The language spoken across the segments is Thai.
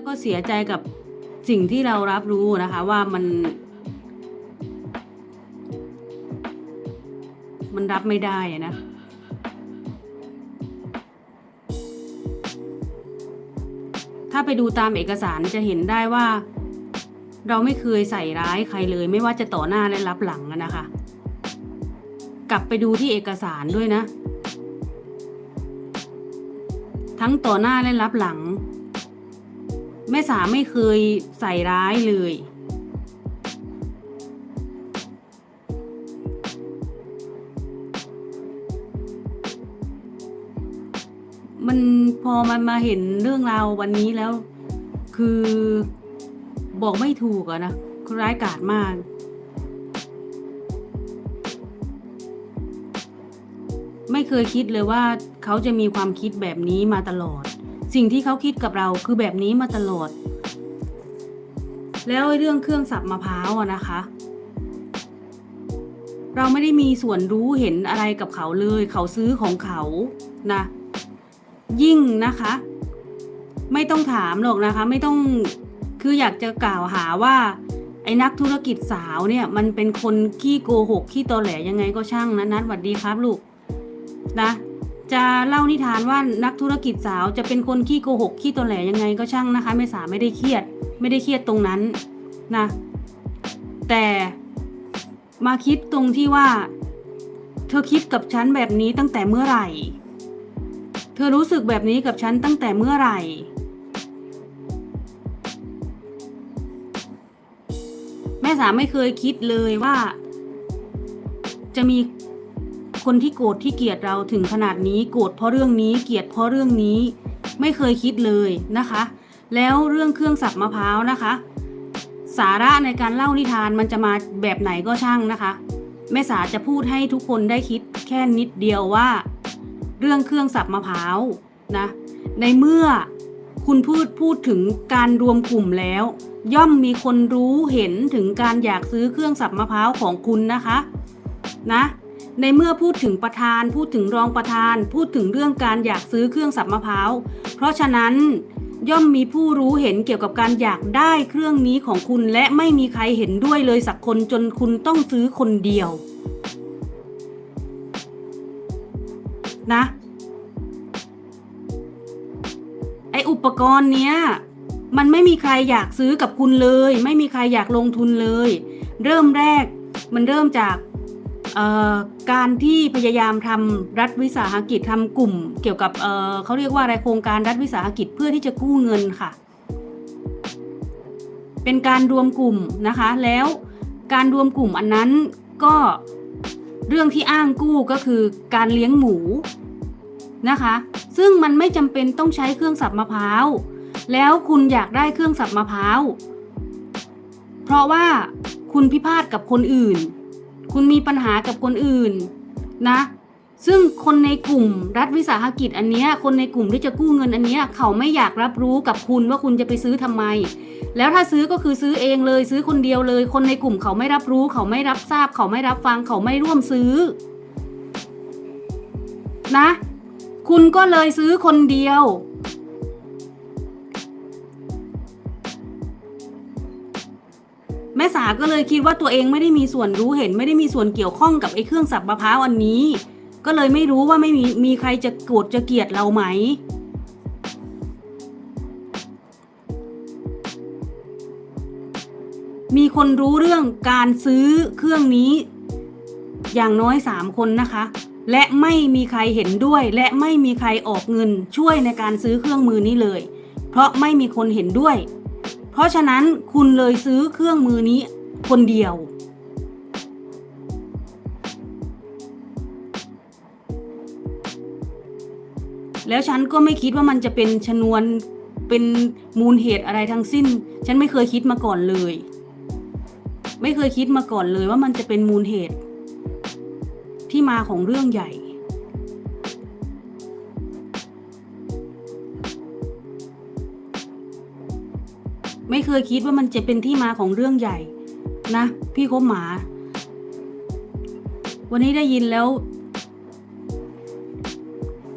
แล้วก็เสียใจกับสิ่งที่เรารับรู้นะคะว่ามัน มันรับไม่ได้นะถ้าไปดูตามเอกสารจะเห็นได้ว่า เราไม่เคยใส่ร้ายใครเลย ไม่ว่าจะต่อหน้าและรับหลังนะคะ กลับไปดูที่เอกสารด้วยนะ ทั้งต่อหน้าและรับหลัง แม่สาไม่เคยใส่ร้ายเลย มันพอมันมาเห็นเรื่องราววันนี้แล้ว คือบอกไม่ถูกอะนะร้ายกาจมากไม่เคยคิดเลยว่าเขาจะมีความคิดแบบนี้มาตลอด สิ่งที่เขาคิดกับเราคือแบบนี้มาตลอด แล้วเรื่องเครื่องสับมะพร้าวอะนะคะ เราไม่ได้มีส่วนรู้เห็นอะไรกับเขาเลย เขาซื้อของเขานะ ยิ่งนะคะ ไม่ต้องถามหรอกนะคะ ไม่ต้องคืออยากจะกล่าวหาว่าไอ้นักธุรกิจสาวเนี่ยมันเป็นคนขี้โกหกขี้ตอแหลยังไงก็ช่างนะนัดหวัดดีครับลูกนะ จะเล่านิทานว่านักธุรกิจสาวจะเป็นคนขี้โกหกขี้ตอแหลยังไงก็ช่างนะคะ ไม่สาไม่ได้เครียด ไม่ได้เครียดตรงนั้นนะ แต่มาคิดตรงที่ว่า เธอคิดกับฉันแบบนี้ตั้งแต่เมื่อไหร่ เธอรู้สึกแบบนี้กับฉันตั้งแต่เมื่อไหร่ แม่สาไม่เคยคิดเลยว่า จะมี คนที่โกรธที่เกลียดเราถึงขนาดนี้โกรธเพราะเรื่องนี้เกลียดเพราะเรื่องนี้ไม่เคยคิดเลยนะคะ แล้วเรื่องเครื่องสับมะพร้าวนะคะ สาระในการเล่านิทานมันจะมาแบบไหนก็ช่างนะคะแม่สาจะพูดให้ทุกคนได้คิดแค่นิดเดียวว่า เรื่องเครื่องสับมะพร้าวนะในเมื่อคุณพูดพูดถึงการรวมกลุ่มแล้ว ย่อมมีคนรู้เห็นถึงการอยากซื้อเครื่องสับมะพร้าวของคุณนะคะ นะ ในเมื่อพูดถึงประธาน พูดถึงรองประธาน พูดถึงเรื่องการอยากซื้อเครื่องสับมะพร้าว เพราะฉะนั้นย่อมมีผู้รู้เห็นเกี่ยวกับการอยากได้เครื่องนี้ของคุณและไม่มีใครเห็นด้วยเลยสักคนจนคุณต้องซื้อคนเดียว นะ ไออุปกรณ์เนี้ย มันไม่มีใครอยากซื้อกับคุณเลย ไม่มีใครอยากลงทุนเลย เริ่มแรกมันเริ่มจาก การที่พยายามทำรัฐวิสาหกิจทำกลุ่ม เกี่ยวกับเเขาเรียกว่าอะไรโครงการรัฐวิสาหกิจเพื่อที่จะกู้เงินค่ะ เป็นการรวมกลุ่มนะคะ แล้วการรวมกลุ่มอันนั้นก็เรื่องที่อ้างกู้ก็คือการเลี้ยงหมูนะคะ ซึ่งมันไม่จำเป็นต้องใช้เครื่องสับมะพร้าวแล้วคุณอยากได้เครื่องสับมะพร้าวเพราะว่าคุณพิพาทกับคนอื่น คุณมีปัญหากับคนอื่นนะ ซึ่งคนในกลุ่มรัฐวิสาหกิจอันเนี้ยคนในกลุ่มที่จะกู้เงินอันเนี้ยเขาไม่อยากรับรู้กับคุณว่าคุณจะไปซื้อทำไม แล้วถ้าซื้อก็คือซื้อเองเลยซื้อคนเดียวเลย คนในกลุ่มเขาไม่รับรู้ เขาไม่รับทราบ เขาไม่รับฟัง เขาไม่ร่วมซื้อ นะ คุณก็เลยซื้อคนเดียว แม่สาก็เลยคิดว่าตัวเองไม่ได้มีส่วนรู้เห็น ไม่ได้มีส่วนเกี่ยวข้องกับไอ้เครื่องสับมะพร้าวอันนี้ ก็เลยไม่รู้ว่าไม่มีมีใครจะโกรธจะเกลียดเราไหม มีคนรู้เรื่องการซื้อเครื่องนี้อย่างน้อยสามคนนะคะ และไม่มีใครเห็นด้วย และไม่มีใครออกเงินช่วยในการซื้อเครื่องมือนี้เลย เพราะไม่มีคนเห็นด้วย เพราะฉะนั้นคุณเลยซื้อเครื่องมือนี้คนเดียว แล้วฉันก็ไม่คิดว่ามันจะเป็นชนวนเป็นมูลเหตุอะไรทั้งสิ้น ฉันไม่เคยคิดมาก่อนเลย ไม่เคยคิดมาก่อนเลยว่ามันจะเป็นมูลเหตุ ที่มาของเรื่องใหญ่ ไม่เคยคิดว่ามันจะเป็นที่มาของเรื่องใหญ่ นะ พี่คบหมา วันนี้ได้ยินแล้ว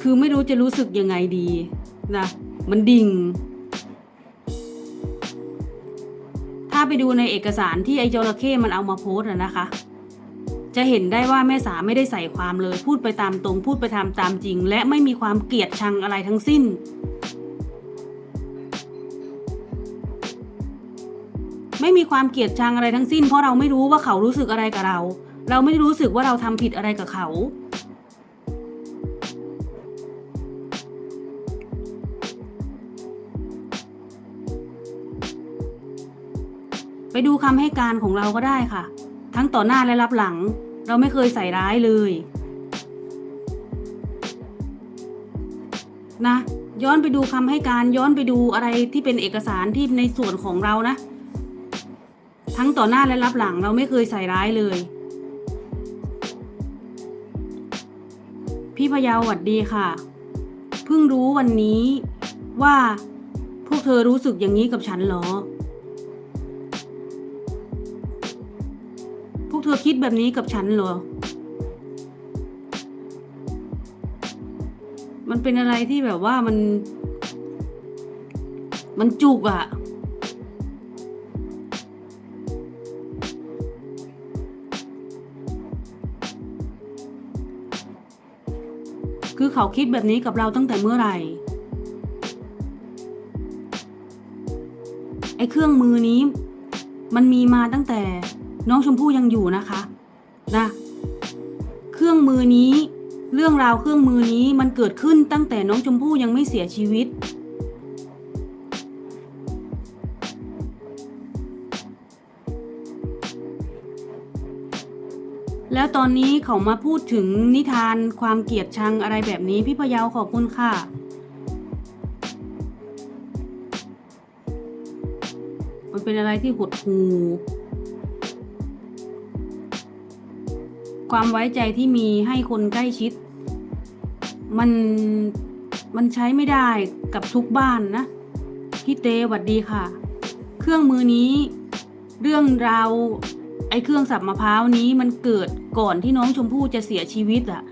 คือไม่รู้จะรู้สึกยังไงดีนะมันดิ่ง ถ้าไปดูในเอกสารที่ไอจระเข้มันเอามาโพสต์อะนะคะ จะเห็นได้ว่าแม่สาไม่ได้ใส่ความเลย พูดไปตามตรง พูดไปตามตามจริง และไม่มีความเกลียดชังอะไรทั้งสิ้น ไม่มีความเกลียดชังอะไรทั้งสิ้น เพราะเราไม่รู้ว่าเขารู้สึกอะไรกับเรา เราไม่รู้สึกว่าเราทำผิดอะไรกับเขา ไปดูคำให้การของเราก็ได้ค่ะ ทั้งต่อหน้าและรับหลัง เราไม่เคยใส่ร้ายเลยนะย้อนไปดูคำให้การย้อนไปดูอะไรที่เป็นเอกสารที่ในส่วนของเรานะ ทั้งต่อหน้าและรับหลังเราไม่เคยใส่ร้ายเลย พี่พยาวหวัดดีค่ะ เพิ่งรู้วันนี้ว่าพวกเธอรู้สึกอย่างนี้กับฉันเหรอ พวกเธอคิดแบบนี้กับฉันเหรอ มันเป็นอะไรที่แบบว่ามัน มันจุกอะคื เขาคิดแบบนี้กับเราตั้งแต่เมื่อไหร่ ไอ้เครื่องมือนี้ มันมีมาตั้งแต่น้องชมพู่ยังอยู่นะคะนะเครื่องมือนี้ เรื่องราวเครื่องมือนี้มันเกิดขึ้นตั้งแต่น้องชมพู่ยังไม่เสียชีวิต แล้วตอนนี้เขามาพูดถึงนิทานความเกลียดชังอะไรแบบนี้พี่พยาวขอบคุณค่ะ มันเป็นอะไรที่หดหู่ความไว้ใจที่มีให้คนใกล้ชิด มันมันใช้ไม่ได้กับทุกบ้านนะ พี่เตหวัดดีค่ะ เครื่องมือนี้ เรื่องราว ไอ้เครื่องสับมะพร้าวนี้มันเกิดก่อนที่น้องชมพู่จะเสียชีวิตอะ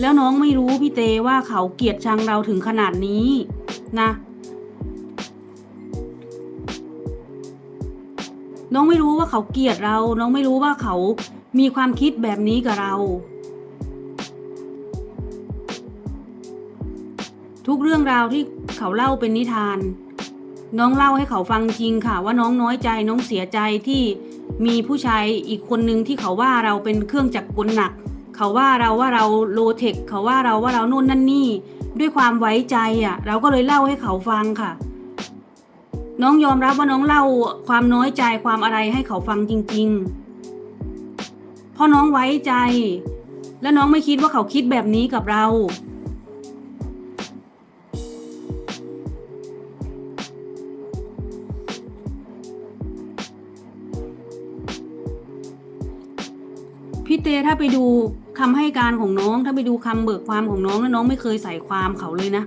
แล้วน้องไม่รู้พี่เตว่าเขาเกลียดชังเราถึงขนาดนี้นะ น้องไม่รู้ว่าเขาเกลียดเรา น้องไม่รู้ว่าเขามีความคิดแบบนี้กับเรา ทุกเรื่องราวที่เขาเล่าเป็นนิทาน น้องเล่าให้เขาฟังจริงค่ะ ว่าน้องน้อยใจน้องเสียใจที่มีผู้ชายอีกคนนึงที่เขาว่าเราเป็นเครื่องจักรกลหนัก เขาว่าเราว่าเราโลเทคเขาว่าเราว่าเราโน่นนั่นนี่ ด้วยความไว้ใจอะ เราก็เลยเล่าให้เขาฟังค่ะ น้องยอมรับว่าน้องเล่าความน้อยใจความอะไรให้เขาฟังจริง ๆ เพราะน้องไว้ใจ และน้องไม่คิดว่าเขาคิดแบบนี้กับเรา เตถ้าไปดูคำให้การของน้อง ถ้าไปดูคำเบิกความของน้องแล้วน้องไม่เคยใส่ความเขาเลยนะ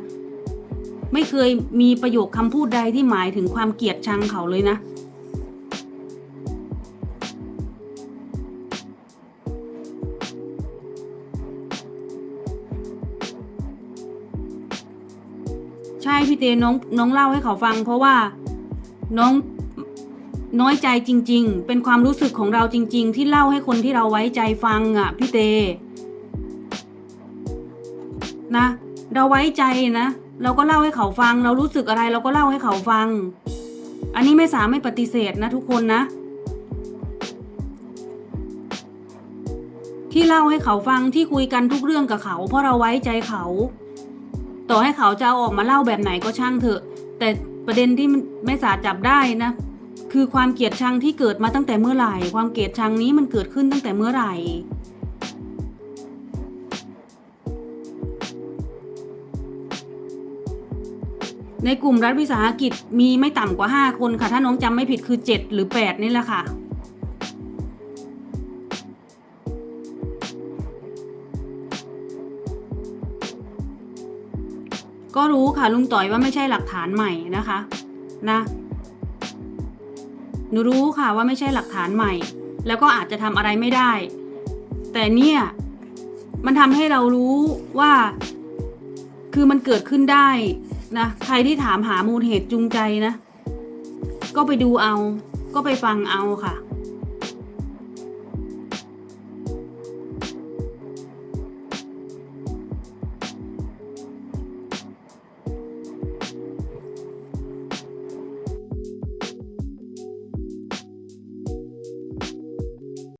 ไม่เคยมีประโยคคำพูดใดที่หมายถึงความเกลียดชังเขาเลยนะ ใช่พี่เตน้องน้องเล่าให้เขาฟัง เพราะว่าน้อง น้อยใจจริง ๆ เป็นความรู้สึกของเราจริง ๆ ที่เล่าให้คนที่เราไว้ใจฟังอะพี่เตนะ เราไว้ใจนะ เราก็เล่าให้เขาฟัง เรารู้สึกอะไรเราก็เล่าให้เขาฟัง อันนี้ไม่สามารถปฏิเสธนะทุกคนนะ ที่เล่าให้เขาฟังที่คุยกันทุกเรื่องกับเขา เพราะเราไว้ใจเขา ต่อให้เขาจะเอาออกมาเล่าแบบไหนก็ช่างเถอะ แต่ประเด็นที่ไม่สาจับได้นะ คือความเกลียดชังที่เกิดมาตั้งแต่เมื่อไหร่ ความเกลียดชังนี้มันเกิดขึ้นตั้งแต่เมื่อไหร่ ในกลุ่มรัฐวิสาหกิจมีไม่ต่ำกว่า 5 คนค่ะ ถ้าน้องจำไม่ผิดคือ 7 หรือ 8 นี่แหละค่ะก็รู้ค่ะลุงต่อยว่าไม่ใช่หลักฐานใหม่นะคะ นะ หนูรู้ค่ะว่าไม่ใช่หลักฐานใหม่ แล้วก็อาจจะทำอะไรไม่ได้ แต่เนี่ยมันทำให้เรารู้ว่า คือมันเกิดขึ้นได้นะใครที่ถามหามูลเหตุจูงใจนะ ก็ไปดูเอา ก็ไปฟังเอาค่ะ